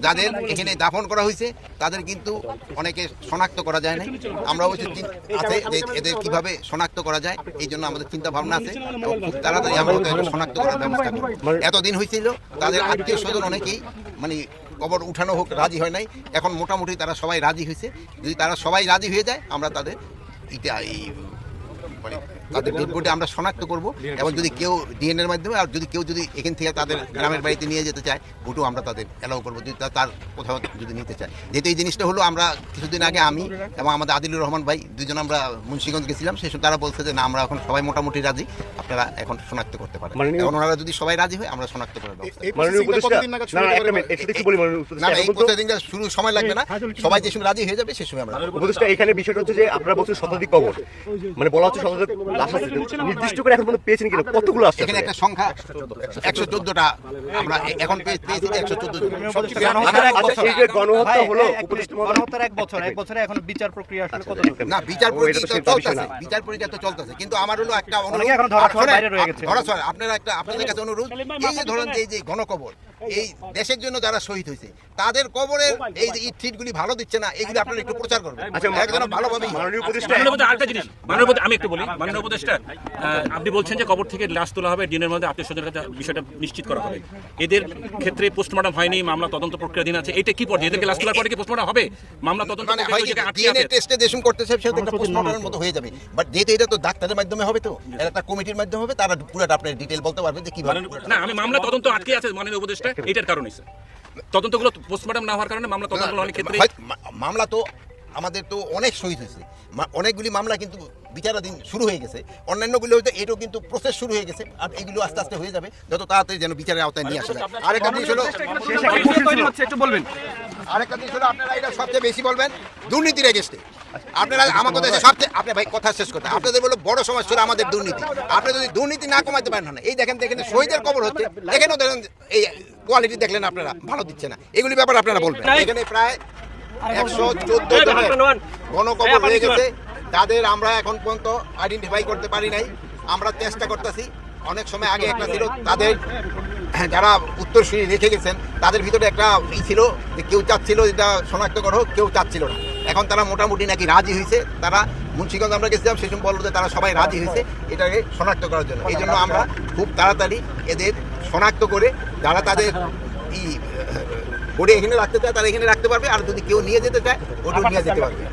যাদের এখানে দাফন করা হয়েছে তাদের কিন্তু অনেকে শনাক্ত করা যায় না আমরা অবশ্য চিন- আছে যে এদের কীভাবে শনাক্ত করা যায় এই জন্য আমাদের চিন্তা ভাবনা আছে। এবং খুব তাড়াতাড়ি আমরা শনাক্ত করার ব্যবস্থা করব। এতদিন হয়েছিল তাদের আত্মীয় স্বজন অনেকেই মানে কবর উঠানো হোক রাজি হয় নাই। এখন মোটামুটি তারা সবাই রাজি হয়েছে। যদি তারা সবাই রাজি হয়ে যায় আমরা তাদের এটা এই তাদের ডেড বডি আমরা শনাক্ত করব এবং যদি কেউ ডিএনএ এর মাধ্যমে আর যদি কেউ যদি এখান থেকে তাদের গ্রামের বাড়িতে নিয়ে যেতে চায় ওটাও আমরা তাদের অ্যালাউ করব। যদি তার কোথাও যদি নিতে চায়। যেহেতু এই জিনিসটা হলো আমরা কিছুদিন আগে আমি এবং আমাদের আদিলুর রহমান ভাই দুজন আমরা মুন্সিগঞ্জ গেছিলাম সেই সময় তারা বলছে যে না আমরা এখন সবাই মোটামুটি রাজি। আপনারা এখন শনাক্ত করতে পারেন। এখন ওনারা যদি সবাই রাজি হয় আমরা শনাক্ত করে দেবো শুরু সময় লাগবে না। সবাই যে সময় রাজি হয়ে যাবে সেই সময় আমরা উপদেষ্টা এখানে বিষয়টা হচ্ছে যে আপনারা বলছেন শতাধিক কবর মানে বলা হচ্ছে নির্দিষ্ট করে এখন পর্যন্ত পেয়েছেন কিনা কতগুলো আসছে এখানে একটা সংখ্যা একশো চোদ্দটা আমরা এখন পেয়েছি একশো চোদ্দ আচ্ছা এই যে গণহত্যা হলো গণহত্যার এক বছর এক বছরে এখন বিচার প্রক্রিয়া আসলে কত না বিচার প্রক্রিয়া চলতেছে বিচার প্রক্রিয়া তো চলতেছে কিন্তু আমার হলো একটা অনুরোধ এখনও বাইরে রয়ে গেছে। ধরা আপনারা একটা আপনাদের কাছে অনুরোধ এই যে ধরেন এই যে গণকবর এই দেশের জন্য যারা শহীদ হয়েছে তাদের কবরের এই যে ইট গুলি ভালো দিচ্ছে না এগুলি আপনারা একটু প্রচার করবেন। আচ্ছা একজন ভালোভাবেই মাননীয় উপদেষ্টা মাননীয় উপদেষ্টা আরেকটা জিনিস। মাননীয় উপদেষ্টা আমি একটু বলি মাননীয় উপদেষ্টা আপনি বলছেন যে কবর থেকে লাশ তোলা হবে দিনের মধ্যে আত্মীয় স্বজনের কাছে বিষয়টা নিশ্চিত করা হবে। এদের ক্ষেত্রে পোস্টমর্টম হয়নি মামলা তদন্ত প্রক্রিয়াধীন আছে। এটা কি পর্যায়ে এদেরকে লাশ তোলার পরে কি পোস্টমর্টম হবে? মামলা তদন্ত মানে হয় যেটা ডিএনএ। টেস্টে যেসব করতেছে সেটা একটা পোস্টমর্টমের মতো হয়ে যাবে। বাট যেহেতু এটা তো ডাক্তারের মাধ্যমে হবে তো এটা একটা কমিটির মাধ্যমে হবে তারা পুরোটা আপনার ডিটেল বলতে পারবে যে কীভাবে না আমি মামলা তদন্ত আটকে আছে মাননীয় উপদেষ্টা এটার কারণে স্যার তদন্তগুলো পোস্টমর্টম না হওয়ার কারণে মামলা তদন্ত অনেক ক্ষেত্রে মামলা তো আমাদের তো অনেক শহীদ হয়েছে। অনেকগুলি মামলা কিন্তু বিচারাধীন শুরু হয়ে গেছে। অন্যান্যগুলো হয়তো এটাও কিন্তু প্রসেস শুরু হয়ে গেছে আর এগুলো আস্তে আস্তে হয়ে যাবে যত তাড়াতাড়ি যেন বিচারের আওতায় নিয়ে আসে আরেকটা জিনিস হলো একটু বলবেন। আরেকটা জিনিস হলো আপনারা এটা সবচেয়ে বেশি বলবেন দুর্নীতির এগেস্টে আপনারা আমাকে দেশে সবচেয়ে আপনি ভাই কথা শেষ করতে। আপনাদের বলো বড় সমস্যা হলো আমাদের দুর্নীতি। আপনি যদি দুর্নীতি না কমাতে পারেন না এই দেখেন দেখেন শহীদের কবর হচ্ছে এখানেও দেখেন এই কোয়ালিটি দেখলেন আপনারা ভালো দিচ্ছে না। এগুলি ব্যাপার আপনারা বলবেন। এখানে প্রায় একশো চোদ্দ জনের গণকবর হয়ে গেছে। তাদের আমরা এখন পর্যন্ত আইডেন্টিফাই করতে পারি নাই, আমরা চেষ্টা করতেছি। অনেক সময় আগে একটা ছিল, তাদের যারা উত্তর উত্তরসূরি রেখে গেছেন, তাদের ভিতরে একটা ই ছিল যে কেউ চাচ্ছিল এটা শনাক্ত করো, কেউ চাচ্ছিল না। এখন তারা মোটামুটি নাকি রাজি হয়েছে। তারা মুন্সিগঞ্জ আমরা গেছিলাম, সেই সময় বলল যে তারা সবাই রাজি হয়েছে এটাকে শনাক্ত করার জন্য। এই জন্য আমরা খুব তাড়াতাড়ি এদের শনাক্ত করে যারা তাদের ই, বোর্ডে এখানে রাখতে চায়, তারা এখানে রাখতে পারবে। আর যদি কেউ নিয়ে যেতে চায়, ওটাও নিয়ে যেতে পারবে।